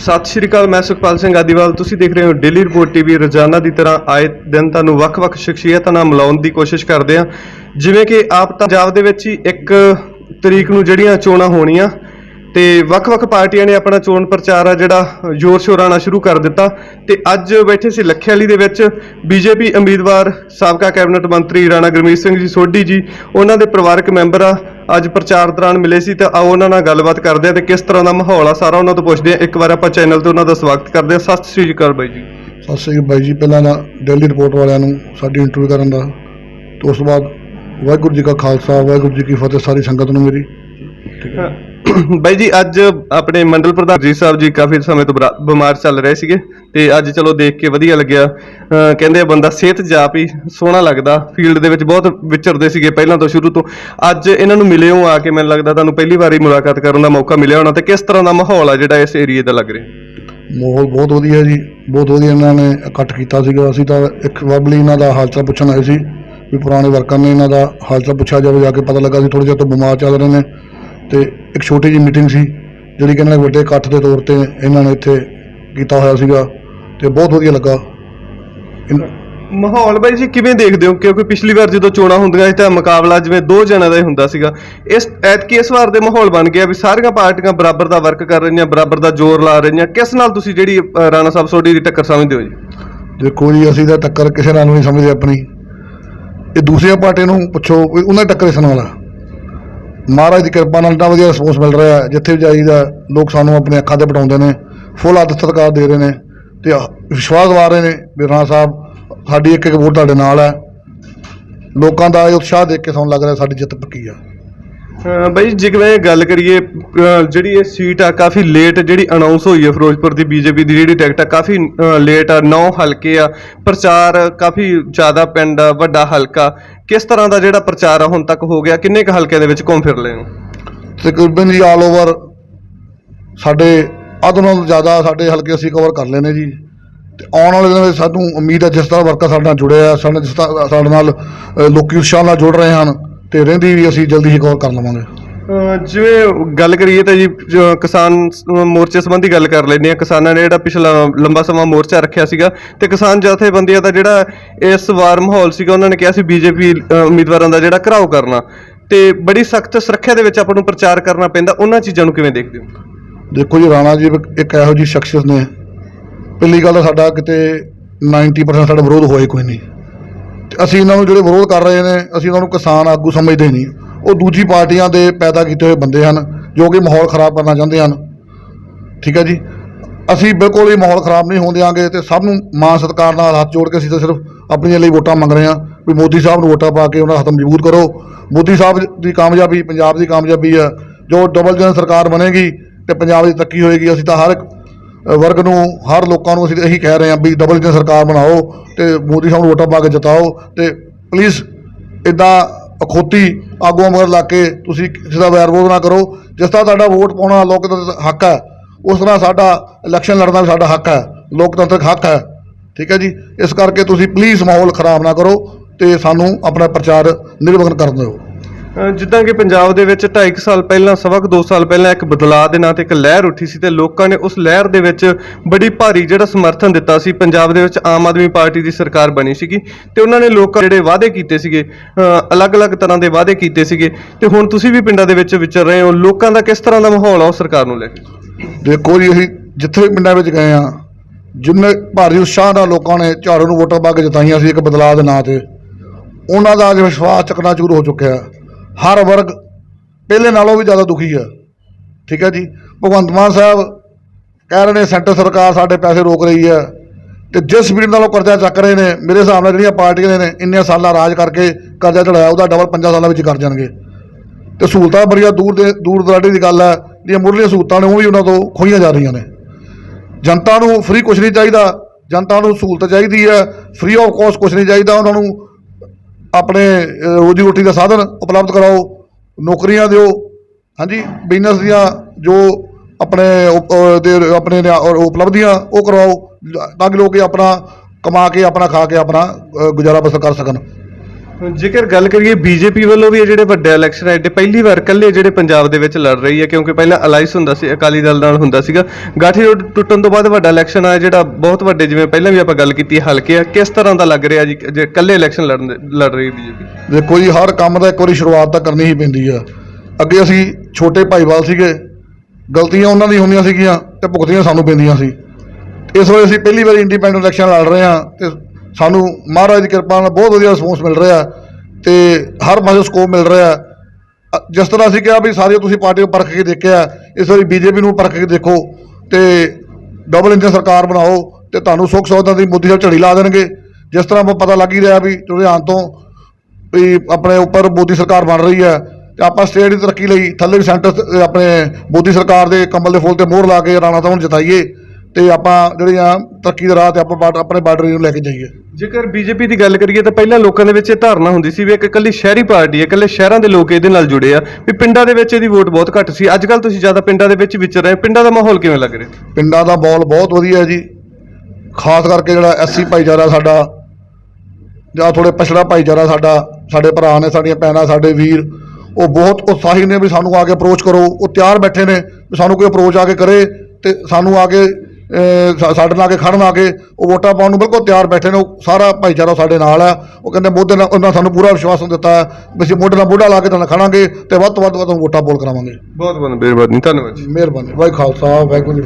ਸਤਿ ਸ਼੍ਰੀ ਅਕਾਲ, ਮੈਂ ਸੁਖਪਾਲ ਸਿੰਘ ਆਦੀਵਾਲ। ਤੁਸੀਂ ਦੇਖ ਰਹੇ ਹੋ ਡੇਲੀ ਰਿਪੋਰਟ ਟੀਵੀ ਰੋਜ਼ਾਨਾ ਦੀ ਤਰ੍ਹਾਂ ਆਏ ਦਿਨ ਤੁਹਾਨੂੰ ਵੱਖ-ਵੱਖ ਸ਼ਖਸੀਅਤਾਂ ਨਾਲ ਮਿਲਾਉਣ ਦੀ ਕੋਸ਼ਿਸ਼ ਕਰਦੇ ਹਾਂ। ਜਿਵੇਂ ਕਿ ਆਪ ਤਾਂ ਪੰਜਾਬ ਦੇ ਵਿੱਚ ਹੀ ਇੱਕ ਤਰੀਕ ਨੂੰ ਜਿਹੜੀਆਂ ਚੋਣਾਂ ਹੋਣੀਆਂ ਤੇ ਵੱਖ-ਵੱਖ ਪਾਰਟੀਆਂ ਨੇ ਆਪਣਾ ਚੋਣ ਪ੍ਰਚਾਰ ਆ ਜਿਹੜਾ ਜ਼ੋਰ ਸ਼ੋਰ ਨਾਲ ਸ਼ੁਰੂ ਕਰ ਦਿੱਤਾ। ਤੇ ਅੱਜ ਬੈਠੇ ਸੀ ਲੱਖੇਵਾਲੀ ਦੇ ਵਿੱਚ ਬੀਜੇਪੀ ਉਮੀਦਵਾਰ, ਸਾਬਕਾ ਕੈਬਨਿਟ ਮੰਤਰੀ ਰਾਣਾ ਗੁਰਮੀਤ ਸਿੰਘ ਜੀ ਸੋਢੀ ਜੀ, ਉਹਨਾਂ ਦੇ ਪਰਿਵਾਰਕ ਮੈਂਬਰ ਆ। ਅੱਜ ਪ੍ਰਚਾਰ ਦੌਰਾਨ ਮਿਲੇ ਸੀ ਤੇ ਆਓ ਉਹਨਾਂ ਨਾਲ ਗੱਲਬਾਤ ਕਰਦੇ ਆ ਤੇ ਕਿਸ ਤਰ੍ਹਾਂ ਦਾ ਮਾਹੌਲ ਆ? ਸਾਰਾ ਉਹਨਾਂ ਤੋਂ ਪੁੱਛਦੇ ਆ ਇੱਕ ਵਾਰ ਆਪਾਂ ਚੈਨਲ ਤੇ ਉਹਨਾਂ ਦਾ ਸਵਾਗਤ ਕਰਦੇ ਆ ਸਤਿ ਸ੍ਰੀ ਅਕਾਲ ਬਾਈ ਜੀ। ਸਤਿ ਸ੍ਰੀ ਅਕਾਲ ਬਾਈ ਜੀ। ਪਹਿਲਾਂ ਤਾਂ ਡੇਲੀ ਰਿਪੋਰਟ ਵਾਲਿਆਂ ਨੂੰ ਸਾਡੀ ਇੰਟਰਵਿਊ ਕਰਨ ਦਾ। ਤੇ ਉਸ ਤੋਂ ਬਾਅਦ ਵਾਹਿਗੁਰੂ ਜੀ ਕਾ ਖਾਲਸਾ, ਵਾਹਿਗੁਰੂ ਜੀ ਕੀ ਫਤਿਹ, ਸਾਰੀ ਸੰਗਤ ਨੂੰ ਮੇਰੀ। ਠੀਕ ਹੈ ਬਾਈ ਜੀ, ਅੱਜ ਆਪਣੇ ਮੰਡਲ ਪ੍ਰਧਾਨ ਜੀ ਸਾਹਿਬ ਜੀ ਕਾਫੀ ਸਮੇਂ ਤੋਂ ਬਰਾ- ਬਿਮਾਰ ਚੱਲ ਰਹੇ ਸੀਗੇ ਤੇ ਅੱਜ ਚਲੋ ਦੇਖ ਕੇ ਵਧੀਆ ਲੱਗਿਆ। ਅਹ ਕਹਿੰਦੇ ਆ ਬੰਦਾ ਸਿਹਤ ਜਾਪ ਹੀ ਸੋਹਣਾ ਲੱਗਦਾ, ਫੀਲਡ ਦੇ ਵਿੱਚ ਬਹੁਤ ਵਿਚਰਦੇ ਸੀਗੇ ਪਹਿਲਾਂ ਤੋਂ ਸ਼ੁਰੂ ਤੋਂ। ਅੱਜ ਇਹਨਾਂ ਨੂੰ ਮਿਲੇ ਹੋ ਆ ਕੇ, ਮੈਨੂੰ ਲੱਗਦਾ ਤੁਹਾਨੂੰ ਪਹਿਲੀ ਵਾਰੀ ਮੁਲਾਕਾਤ ਕਰਨ ਦਾ ਮੌਕਾ ਮਿਲਿਆ ਹੋਣਾ ਤੇ ਕਿਸ ਤਰ੍ਹਾਂ ਦਾ ਮਾਹੌਲ ਆ ਜਿਹੜਾ ਇਸ ਏਰੀਏ ਦਾ ਲੱਗ ਰਿਹਾ? ਮਾਹੌਲ ਬਹੁਤ ਵਧੀਆ ਜੀ, ਬਹੁਤ ਵਧੀਆ ਇਹਨਾਂ ਨੇ ਇਕੱਠ ਕੀਤਾ ਸੀਗਾ। ਅਸੀਂ ਤਾਂ ਇੱਕ ਵਬਲੀ ਇਹਨਾਂ ਦਾ ਹਾਲ ਚਾਲ ਪੁੱਛਣ ਆਏ ਸੀ ਵੀ ਪੁਰਾਣੇ ਵਰਕਰ ਨੇ ਇਹਨਾਂ ਦਾ ਹਾਲ ਚਾਲ ਪੁੱਛਿਆ ਜਾਵੇ, ਜਾ ਕੇ ਪਤਾ ਲੱਗਾ ਸੀ ਥੋੜ੍ਹੇ ਜਿਹਾ ਤੋਂ ਬਿਮਾਰ ਚੱਲ ਰਹੇ ਨੇ। ਤੇ ਇੱਕ ਛੋਟੀ ਜਿਹੀ ਮੀਟਿੰਗ ਸੀ ਜਿਹੜੀ ਕਿ ਇਹਨਾਂ ਨੇ ਵੱਡੇ ਇਕੱਠ ਦੇ ਤੌਰ ਤੇ ਇਹਨਾਂ ਨੇ ਇੱਥੇ ਕੀਤਾ ਹੋਇਆ ਸੀਗਾ ਤੇ ਬਹੁਤ ਵਧੀਆ ਲੱਗਾ। ਇਨ- ਮਾਹੌਲ ਬਾਈ ਜੀ ਕਿਵੇਂ ਦੇਖਦੇ ਹੋ? ਕਿਉਂਕਿ ਪਿਛਲੀ ਵਾਰ ਜਦੋਂ ਚੋਣਾਂ ਹੁੰਦੀਆਂ ਸੀ ਤਾਂ ਮੁਕਾਬਲਾ ਜਿਵੇਂ ਦੋ ਜਣਾਂ ਦਾ ਹੀ ਹੁੰਦਾ ਸੀਗਾ। ਇਸ ਐਤਕੀ ਇਸ ਵਾਰ ਦੇ ਮਾਹੌਲ ਬਣ ਗਿਆ ਵੀ ਸਾਰੀਆਂ ਪਾਰਟੀਆਂ ਬਰਾਬਰ ਦਾ ਵਰਕ ਕਰ ਰਹੀਆਂ ਬਰਾਬਰ ਦਾ ਜ਼ੋਰ ਲਾ ਰਹੀਆਂ। ਕਿਸ ਨਾਲ ਤੁਸੀਂ ਜਿਹੜੀ ਅ, ਰਾਣਾ ਸਾਹਿਬ ਸੋਢੀ ਦੀ ਟੱਕਰ ਸਮਝਦੇ ਹੋ ਜੀ? ਦੇਖੋ ਜੀ ਅਸੀਂ ਤਾਂ ਟੱਕਰ ਕਿਸੇ ਨਾਲ ਨਹੀਂ ਸਮਝਦੇ ਆਪਣੀ। ਇਹ ਦੂਸਰੀਆਂ ਪਾਰਟੀਆਂ ਨੂੰ ਪੁੱਛੋ ਵੀ ਉਹਨਾਂ ਦੀ ਟੱਕਰ ਇਸ ਨਾਲ ਆ ਮਹਾਰਾਜ ਦੀ ਕਿਰਪਾ ਨਾਲ ਇੰਨਾ ਵਧੀਆ ਰਿਸਪੌਂਸ ਮਿਲ ਰਿਹਾ ਹੈ ਜਿੱਥੇ ਵੀ ਜਾਈਦਾ ਲੋਕ ਸਾਨੂੰ ਆਪਣੇ ਅੱਖਾਂ ਤੇ ਬਿਠਾਉਂਦੇ ਨੇ ਫੁੱਲ ਆਦਰ ਸਤਿਕਾਰ ਦੇ ਰਹੇ ਨੇ ਤੇ ਵਿਸ਼ਵਾਸ ਦਿਵਾ ਰਹੇ ਨੇ ਵੀ ਰਾਣਾ ਸਾਹਿਬ ਸਾਡੀ ਇੱਕ ਇੱਕ ਵੋਟ ਤੁਹਾਡੇ ਨਾਲ ਹੈ। ਲੋਕਾਂ ਦਾ ਇਹ ਉਤਸ਼ਾਹ ਦੇਖ ਕੇ ਸਾਨੂੰ ਲੱਗ ਰਿਹਾ ਸਾਡੀ ਜਿੱਤ ਪੱਕੀ ਆ। ਅ, ਬਾਈ ਜਿਵੇਂ ਗੱਲ ਕਰੀਏ ਅ, ਜਿਹੜੀ ਇਹ ਸੀਟ ਆ ਕਾਫੀ ਲੇਟ ਜਿਹੜੀ ਅਨਾਉਂਸ ਹੋਈ ਹੈ ਫਿਰੋਜ਼ਪੁਰ ਦੀ ਬੀਜੇਪੀ ਦੀ ਜਿਹੜੀ ਟਿਕਟ ਆ ਕਾਫੀ ਲੇਟ ਆ ਨੌ ਹਲਕੇ ਆ ਪ੍ਰਚਾਰ ਕਾਫੀ ਜ਼ਿਆਦਾ ਪਿੰਡ ਆ ਵੱਡਾ ਹਲਕਾ। ਕਿਸ ਤਰ੍ਹਾਂ ਦਾ ਜਿਹੜਾ ਪ੍ਰਚਾਰ ਆ ਹੁਣ ਤੱਕ ਹੋ ਗਿਆ? ਕਿੰਨੇ ਕੁ ਹਲਕਿਆਂ ਦੇ ਵਿੱਚ ਘੁੰਮ ਫਿਰ ਲਏ ਹੋ? ਤਕਰੀਬਨ ਜੀ ਆਲ ਓਵਰ ਸਾਡੇ ਅੱਧ ਨਾਲੋਂ ਜ਼ਿਆਦਾ ਸਾਡੇ ਹਲਕੇ ਅਸੀਂ ਕਵਰ ਕਰ ਲਏ ਜੀ। ਤੇ ਆਉਣ ਵਾਲੇ ਦਿਨਾਂ ਵਿੱਚ ਸਾਨੂੰ ਉਮੀਦ ਹੈ ਜਿਸ ਤਰ੍ਹਾਂ ਵਰਕਰ ਸਾਡੇ ਨਾਲ ਜੁੜਿਆ ਸਾਡੇ ਜਿਸ ਤਰ੍ਹਾਂ ਸਾਡੇ ਨਾਲ ਅ, ਲੋਕੀ ਉਤਸ਼ਾਹ ਨਾਲ ਜੁੜ ਰਹੇ ਹਨ ਤੇ ਰਹਿੰਦੀ ਵੀ ਅਸੀਂ ਜਲਦੀ ਹੀ ਕਵਰ ਕਰ ਲਵਾਂਗੇ। ਜਿਵੇਂ ਗੱਲ ਕਰੀਏ ਤਾਂ ਜੀ, ਜੋ ਕਿਸਾਨ ਸ- ਮੋਰਚੇ ਸੰਬੰਧੀ ਗੱਲ ਕਰ ਲੈਂਦੇ ਆ ਕਿਸਾਨਾਂ ਨੇ ਜਿਹੜਾ ਪਿਛਲਾ ਲੰਬਾ ਸਮਾਂ ਮੋਰਚਾ ਰੱਖਿਆ ਸੀਗਾ ਤੇ ਕਿਸਾਨ ਜਥੇਬੰਦੀਆਂ ਦਾ ਜਿਹੜਾ ਇਸ ਵਾਰ ਮਾਹੌਲ ਸੀਗਾ, ਉਹਨਾਂ ਨੇ ਕਿਹਾ ਸੀ ਬੀਜੇਪੀ ਉਮੀਦਵਾਰਾਂ ਦਾ ਜਿਹੜਾ ਘਰਾਓ ਕਰਨਾ। ਤੇ ਬੜੀ ਸਖਤ ਸੁਰੱਖਿਆ ਦੇ ਵਿੱਚ ਆਪਾਂ ਨੂੰ ਪ੍ਰਚਾਰ ਕਰਨਾ ਪੈਂਦਾ। ਉਹਨਾਂ ਚੀਜ਼ਾਂ ਨੂੰ ਕਿਵੇਂ ਦੇਖਦੇ ਹੋ? ਦੇਖੋ ਜੀ, ਰਾਣਾ ਜੀ ਇੱਕ- ਇੱਕ ਇਹੋ ਜਿਹੀ ਸ਼ਖਸੀਅਤ ਨੇ। ਪਹਿਲੀ ਗੱਲ ਤਾਂ ਸਾਡਾ ਕਿਤੇ 90% ਸਾਡਾ ਵਿਰੋਧ ਹੋਏ ਕੋਈ ਨਹੀਂ। ਤੇ ਅਸੀਂ ਇਹਨਾਂ ਨੂੰ ਜਿਹੜੇ ਵਿਰੋਧ ਕਰ ਰਹੇ ਨੇ, ਅਸੀਂ ਉਹਨਾਂ ਨੂੰ ਕਿਸਾਨ ਆਗੂ ਸਮਝਦੇ ਨਹੀਂ। ਉਹ ਦੂਜੀ ਪਾਰਟੀਆਂ ਦੇ ਪੈਦਾ ਕੀਤੇ ਹੋਏ ਬੰਦੇ ਹਨ, ਜੋ ਕਿ ਮਾਹੌਲ ਖਰਾਬ ਕਰਨਾ ਚਾਹੁੰਦੇ ਹਨ। ਠੀਕ ਹੈ ਜੀ? ਅਸੀਂ ਬਿਲਕੁਲ ਵੀ ਮਾਹੌਲ ਖਰਾਬ ਨਹੀਂ ਹੋਣ ਦਿਆਂਗੇ ਤੇ ਸਭ ਨੂੰ ਮਾਨ ਸਤਿਕਾਰ ਨਾਲ ਹੱਥ ਜੋੜ ਕੇ ਅਸੀਂ ਤਾਂ ਸਿਰਫ ਆਪਣੀਆਂ ਲਈ ਵੋਟਾਂ ਮੰਗ ਰਹੇ ਹਾਂ ਵੀ ਮੋਦੀ ਸਾਹਿਬ ਨੂੰ ਵੋਟਾਂ ਪਾ ਕੇ ਉਹਨਾਂ ਦਾ ਹੱਥ ਮਜ਼ਬੂਤ ਕਰੋ। ਮੋਦੀ ਸਾਹਿਬ ਦੀ ਕਾਮਯਾਬੀ ਪੰਜਾਬ ਦੀ ਕਾਮਯਾਬੀ ਹੈ। ਜੋ ਡਬਲ ਜਨ ਸਰਕਾਰ ਬਣੇਗੀ ਤੇ ਪੰਜਾਬ ਦੀ ਤਰੱਕੀ ਹੋਏਗੀ, ਅਸੀਂ ਤਾਂ ਹਰ ਇੱਕ ਵਰਗ ਨੂੰ, ਹਰ ਲੋਕਾਂ ਨੂੰ ਅਸੀਂ ਇਹੀ ਕਹਿ ਰਹੇ ਹਾਂ ਵੀ ਡਬਲ ਜਨ ਸਰਕਾਰ ਬਣਾਓ ਤੇ ਮੋਦੀ ਸਾਹਿਬ ਨੂੰ ਵੋਟਾਂ ਪਾ ਕੇ ਜਿਤਾਓ ਤੇ ਪਲੀਜ਼ ਇਦਾਂ ਅਖੋਤੀ ਆਗੂਆਂ ਮਗਰ ਲਾ ਕੇ ਤੁਸੀਂ ਕਿਸੇ ਦਾ ਵੈਰ ਵਿਰੋਧ ਨਾ ਕਰੋ। ਜਿਸ ਤਰ੍ਹਾਂ ਤੁਹਾਡਾ ਵੋਟ ਪਾਉਣਾ ਲੋਕਤੰਤਰ ਹੱਕ ਹੈ, ਉਸ ਤਰ੍ਹਾਂ ਸਾਡਾ ਇਲੈਕਸ਼ਨ ਲੜਨਾ ਵੀ ਸਾਡਾ ਹੱਕ ਹੈ। ਲੋਕਤੰਤਰਕ ਹੱਕ ਹੈ। ਠੀਕ ਹੈ ਜੀ? ਇਸ ਕਰਕੇ ਤੁਸੀਂ ਪਲੀਜ਼ ਮਾਹੌਲ ਖਰਾਬ ਨਾ ਕਰੋ ਤੇ ਸਾਨੂੰ ਆਪਣਾ ਪ੍ਰਚਾਰ ਨਿਰਵਿਘਨ ਕਰਨ ਦਿਓ। ਜਿੱਦਾਂ ਕਿ ਪੰਜਾਬ ਦੇ ਵਿੱਚ 2.5 ਸਾਲ ਪਹਿਲਾਂ, ਸਵਾ ਕੁ 2 ਸਾਲ ਪਹਿਲਾਂ ਇੱਕ ਬਦਲਾਅ ਦੇ ਨਾਂ ਤੇ ਇੱਕ ਲਹਿਰ ਉੱਠੀ ਸੀ ਤੇ ਲੋਕਾਂ ਨੇ ਉਸ ਲਹਿਰ ਦੇ ਵਿੱਚ ਬੜੀ ਭਾਰੀ ਜਿਹੜਾ ਸਮਰਥਨ ਦਿੱਤਾ ਸੀ। ਪੰਜਾਬ ਦੇ ਵਿੱਚ ਆਮ ਆਦਮੀ ਪਾਰਟੀ ਦੀ ਸਰਕਾਰ ਬਣੀ ਸੀਗੀ ਤੇ ਉਹਨਾਂ ਨੇ ਲੋਕਾਂ ਜਿਹੜੇ ਵਾਅਦੇ ਕੀਤੇ ਸੀਗੇ ਅਲੱਗ-ਅਲੱਗ ਤਰ੍ਹਾਂ ਦੇ ਵਾਅਦੇ ਕੀਤੇ ਸੀਗੇ ਤੇ ਹੁਣ ਤੁਸੀਂ ਵੀ ਪਿੰਡਾਂ ਦੇ ਵਿੱਚ ਵਿਚਰ ਰਹੇ ਹੋ, ਲੋਕਾਂ ਦਾ ਕਿਸ ਤਰ੍ਹਾਂ ਦਾ ਮਾਹੌਲ ਆ ਉਹ ਸਰਕਾਰ ਨੂੰ ਲੈ ਕੇ? ਦੇਖੋ ਜੀ, ਅਸੀਂ ਜਿੱਥੇ ਵੀ ਪਿੰਡਾਂ ਵਿੱਚ ਗਏ ਆ ਜਿੰਨੇ ਭਾਰੀ ਉਤਸ਼ਾਹ ਨਾਲ ਲੋਕਾਂ ਨੇ ਝਾੜੂ ਨੂੰ ਵੋਟਾਂ ਪਾ ਕੇ ਜਿਤਾਈਆਂ ਸੀ ਇੱਕ ਬਦਲਾਅ ਦੇ ਨਾਂ ਤੇ, ਉਹਨਾਂ ਦਾ ਅੱਜ ਵਿਸ਼ਵਾਸ ਚੱਕਣਾ ਚੂਰ ਹੋ ਚੁੱਕਿਆ। ਹਰ ਵਰਗ, ਪਹਿਲੇ ਨਾਲੋਂ ਵੀ ਜ਼ਿਆਦਾ ਦੁਖੀ ਹੈ ਠੀਕ ਹੈ ਜੀ? ਭਗਵੰਤ ਮਾਨ ਸਾਹਿਬ ਕਹਿ ਰਹੇ ਨੇ, ਸੈਂਟਰ ਸਰਕਾਰ ਸਾਡੇ ਪੈਸੇ ਰੋਕ ਰਹੀ ਹੈ ਤੇ ਜਿਸ ਸਪੀਡ ਨਾਲ ਉਹ ਕਰਜ਼ਾ ਚੱਕ ਰਹੇ ਨੇ, ਮੇਰੇ ਹਿਸਾਬ ਨਾਲ ਜਿਹੜੀਆਂ ਪਾਰਟੀਆਂ ਨੇ ਇੰਨੇ ਸਾਲਾਂ ਰਾਜ ਕਰਕੇ ਕਰਜ਼ਾ ਚੜਾਇਆ, ਉਹਦਾ ਡਬਲ ਪੰਜਾਂ ਸਾਲਾਂ ਵਿੱਚ ਕਰ ਜਾਣਗੇ। ਤੇ ਸਹੂਲਤਾਂ ਬੜੀਆਂ ਦੂਰ ਦੇ, ਦੂਰ ਦਰਾਡੇ ਦੀ ਗੱਲ ਹੈ, ਜਿਹੜੀਆਂ ਮੁੱਢਲੀਆਂ ਸਹੂਲਤਾਂ ਨੇ, ਉਹ ਵੀ ਉਹਨਾਂ ਤੋਂ ਖੋਈਆਂ ਜਾ ਰਹੀਆਂ ਨੇ। ਜਨਤਾ ਨੂੰ ਫ੍ਰੀ ਕੁਝ ਨਹੀਂ ਚਾਹੀਦਾ, ਜਨਤਾ ਨੂੰ ਸਹੂਲਤ ਚਾਹੀਦੀ ਹੈ ਫ੍ਰੀ ਆਫ ਕੋਸਟ ਕੁਝ ਨਹੀਂ ਚਾਹੀਦਾ ਉਹਨਾਂ ਨੂੰ। ਆਪਣੇ ਰੋਜੀ ਰੋਟੀ ਦਾ ਸਾਧਨ ਉਪਲਬਧ ਕਰਾਓ, ਨੌਕਰੀਆਂ ਦਿਓ, ਹਾਂਜੀ ਬਿਜ਼ਨਸ ਦੀਆਂ ਜੋ ਆਪਣੇ ਦੇ ਆਪਣੇ ਉਪਲਬਧੀਆਂ ਉਹ ਕਰਵਾਓ, ਤਾਂ ਕਿ ਲੋਕ ਆਪਣਾ ਕਮਾ ਕੇ, ਆਪਣਾ ਖਾ ਕੇ ਆਪਣਾ ਗੁਜ਼ਾਰਾ ਬਸਰ ਕਰ ਸਕਣ। ਹੁਣ ਜੇਕਰ ਗੱਲ ਕਰੀਏ ਬੀਜੇਪੀ ਵੱਲੋਂ ਵੀ ਇਹ ਜਿਹੜੇ ਵੱਡੇ ਇਲੈਕਸ਼ਨ ਆਏ ਤੇ ਪਹਿਲੀ ਵਾਰ ਇਕੱਲੇ ਜਿਹੜੇ ਪੰਜਾਬ ਦੇ ਵਿੱਚ ਲੜ ਰਹੀ ਹੈ, ਕਿਉਂਕਿ ਪਹਿਲਾਂ ਅਲਾਈਸ ਹੁੰਦਾ ਸੀ, ਅਕਾਲੀ ਦਲ ਨਾਲ ਹੁੰਦਾ ਸੀਗਾ। ਗਾਠੀਰੋਡ ਟੁੱਟਣ ਤੋਂ ਬਾਅਦ ਵੱਡਾ ਇਲੈਕਸ਼ਨ ਆਇਆ ਜਿਹੜਾ ਬਹੁਤ ਵੱਡੇ, ਜਿਵੇਂ ਪਹਿਲਾਂ ਵੀ ਆਪਾਂ ਗੱਲ ਕੀਤੀ, ਹਲਕੇ ਆ, ਕਿਸ ਤਰ੍ਹਾਂ ਦਾ ਲੱਗ ਰਿਹਾ ਜੀ, ਜੇ ਇਕੱਲੇ ਇਲੈਕਸ਼ਨ ਲੜਨ ਦੇ- ਲੜ ਰਹੀ ਬੀਜੇਪੀ ਦੇਖੋ ਜੀ, ਹਰ ਕੰਮ ਦਾ ਇੱਕ ਵਾਰੀ ਸ਼ੁਰੂਆਤ ਤਾਂ ਕਰਨੀ ਹੀ ਪੈਂਦੀ ਆ। ਅੱਗੇ ਅਸੀਂ ਛੋਟੇ ਭਾਈਵਾਲ ਸੀਗੇ, ਗਲਤੀਆਂ ਉਹਨਾਂ ਦੀ ਹੁੰਦੀਆਂ ਸੀਗੀਆਂ ਤੇ ਭੁਗਤੀਆਂ ਸਾਨੂੰ ਪੈਂਦੀਆਂ ਸੀ। ਇਸ ਵੇਲੇ ਅਸੀਂ ਪਹਿਲੀ ਵਾਰੀ ਇੰਡੀਪੈਂਡੈਂਟ ਇਲੈਕਸ਼ਨ ਲੜ ਰਹੇ ਹਾਂ ਤੇ ਸਾਨੂੰ ਮਹਾਰਾਜ ਦੀ ਕਿਰਪਾ ਨਾਲ ਬਹੁਤ ਵਧੀਆ ਰਿਸਪੌਂਸ ਮਿਲ ਰਿਹਾ ਤੇ ਹਰ ਪਾਸੇ ਸਕੋਪ ਮਿਲ ਰਿਹਾ। ਜਿਸ ਤਰ੍ਹਾਂ ਅਸੀਂ ਕਿਹਾ ਵੀ ਸਾਰੀਆਂ ਤੁਸੀਂ ਪਾਰਟੀਆਂ ਪਰਖ ਕੇ ਦੇਖਿਆ, ਇਸ ਵਾਰੀ ਬੀਜੇਪੀ ਨੂੰ ਪਰਖ ਕੇ ਦੇਖੋ ਤੇ ਡਬਲ ਇੰਜਨ ਸਰਕਾਰ ਬਣਾਓ ਤੇ ਤੁਹਾਨੂੰ ਸੁੱਖ ਸੌਦਾ ਦੀ ਮੋਦੀ ਸਾਹਿਬ ਝੜੀ ਲਾ ਦੇਣਗੇ। ਜਿਸ ਤਰ੍ਹਾਂ ਆਪਾਂ ਪਤਾ ਲੱਗ ਹੀ ਰਿਹਾ ਵੀ ਰੁਝਾਨ ਤੋਂ ਵੀ ਆਪਣੇ ਉੱਪਰ ਮੋਦੀ ਸਰਕਾਰ ਬਣ ਰਹੀ ਹੈ ਤੇ ਆਪਾਂ ਸਟੇਟ ਦੀ ਤਰੱਕੀ ਲਈ ਥੱਲੇ ਵੀ ਸੈਂਟਰ, ਆਪਣੇ ਮੋਦੀ ਸਰਕਾਰ ਦੇ ਕੰਬਲ ਦੇ ਫੁੱਲ ਤੇ ਮੋਹਰ ਲਾ ਕੇ ਰਾਣਾ ਸਾਹਿਬ ਨੂੰ ਜਿਤਾਈਏ। ਤੇ ਆਪਾਂ ਜਿਹੜੀ ਆ ਤਰੱਕੀ ਦੇ ਰਾਹ ਤੇ ਆਪਾਂ ਬਾਰਡਰ- ਆਪਣੇ ਬਾਰਡਰ ਨੂੰ ਲੈ ਕੇ ਜਾਈਏ। ਜੇਕਰ ਬੀਜੇਪੀ ਦੀ ਗੱਲ ਕਰੀਏ ਤਾਂ ਪਹਿਲਾਂ ਲੋਕਾਂ ਦੇ ਵਿੱਚ ਇਹ ਧਾਰਨਾ ਹੁੰਦੀ ਸੀ ਵੀ ਇੱਕ ਇਕੱਲੀ ਸ਼ਹਿਰੀ ਪਾਰਟੀ ਹੈ ਇਕੱਲੇ ਸ਼ਹਿਰਾਂ ਦੇ ਲੋਕ ਇਹਦੇ ਨਾਲ ਜੁੜੇ ਆ ਵੀ ਪਿੰਡਾਂ ਦੇ ਵਿੱਚ ਇਹਦੀ ਵੋਟ ਬਹੁਤ ਘੱਟ ਸੀ। ਅੱਜ ਕੱਲ ਤੁਸੀਂ ਜ਼ਿਆਦਾ ਪਿੰਡਾਂ ਦੇ ਵਿੱਚ ਵਿਚਰ ਰਹੇ ਹੋ। ਪਿੰਡਾਂ ਦਾ ਮਾਹੌਲ ਕਿਵੇਂ ਲੱਗ ਰਿਹਾ? ਪਿੰਡਾਂ ਦਾ ਬੋਲ ਬਹੁਤ ਵਧੀਆ ਹੈ ਜੀ। ਖਾਸ ਕਰਕੇ ਜਿਹੜਾ ਐਸਸੀ ਭਾਈਚਾਰਾ ਸਾਡਾ ਜਾਂ ਥੋੜੇ ਪਛੜਾ ਭਾਈਚਾਰਾ ਸਾਡਾ ਸਾਡੇ ਭਰਾ ਨੇ ਸਾਡੀਆਂ ਭੈਣਾਂ ਸਾਡੇ ਵੀਰ ਉਹ ਬਹੁਤ ਉਤਸ਼ਾਹੀ ਨੇ ਵੀ ਸਾਨੂੰ ਆ ਕੇ ਅਪਰੋਚ ਕਰੋ। ਉਹ ਤਿਆਰ ਬੈਠੇ ਨੇ ਵੀ ਸਾਨੂੰ ਕੋਈ ਅਪਰੋਚ ਆ ਕੇ ਕਰੇ ਤੇ ਸਾਨੂੰ ਆ ਕੇ ਸਾਡੇ ਨਾਲ ਆ ਕੇ ਖੜਨ ਆ ਕੇ ਉਹ ਵੋਟਾਂ ਪਾਉਣ ਨੂੰ ਬਿਲਕੁਲ ਤਿਆਰ ਬੈਠੇ ਨੇ ਉਹ ਸਾਰਾ ਭਾਈਚਾਰਾ ਸਾਡੇ ਨਾਲ ਆ। ਉਹ ਕਹਿੰਦੇ ਮੋਢੇ ਨਾਲ ਉਹਨਾਂ ਸਾਨੂੰ ਪੂਰਾ ਵਿਸ਼ਵਾਸ ਦਿੱਤਾ ਵੀ ਅਸੀਂ ਮੋਢੇ ਨਾਲ ਮੋਢਾ ਲਾ ਕੇ ਤੁਹਾਨੂੰ ਖੜਾਂਗੇ ਤੇ ਵੱਧ ਤੋਂ ਵੱਧ ਵੱਧ ਵੋਟਾਂ ਬੋਲ ਕਰਾਵਾਂਗੇ। ਬਹੁਤ ਬਹੁਤ ਮਿਹਰਬਾਨੀ ਧੰਨਵਾਦ ਜੀ। ਮਿਹਰਬਾਨੀ। ਵਾਹਿ ਖਾਲਸਾ ਵਾਹਿਗੁਰੂ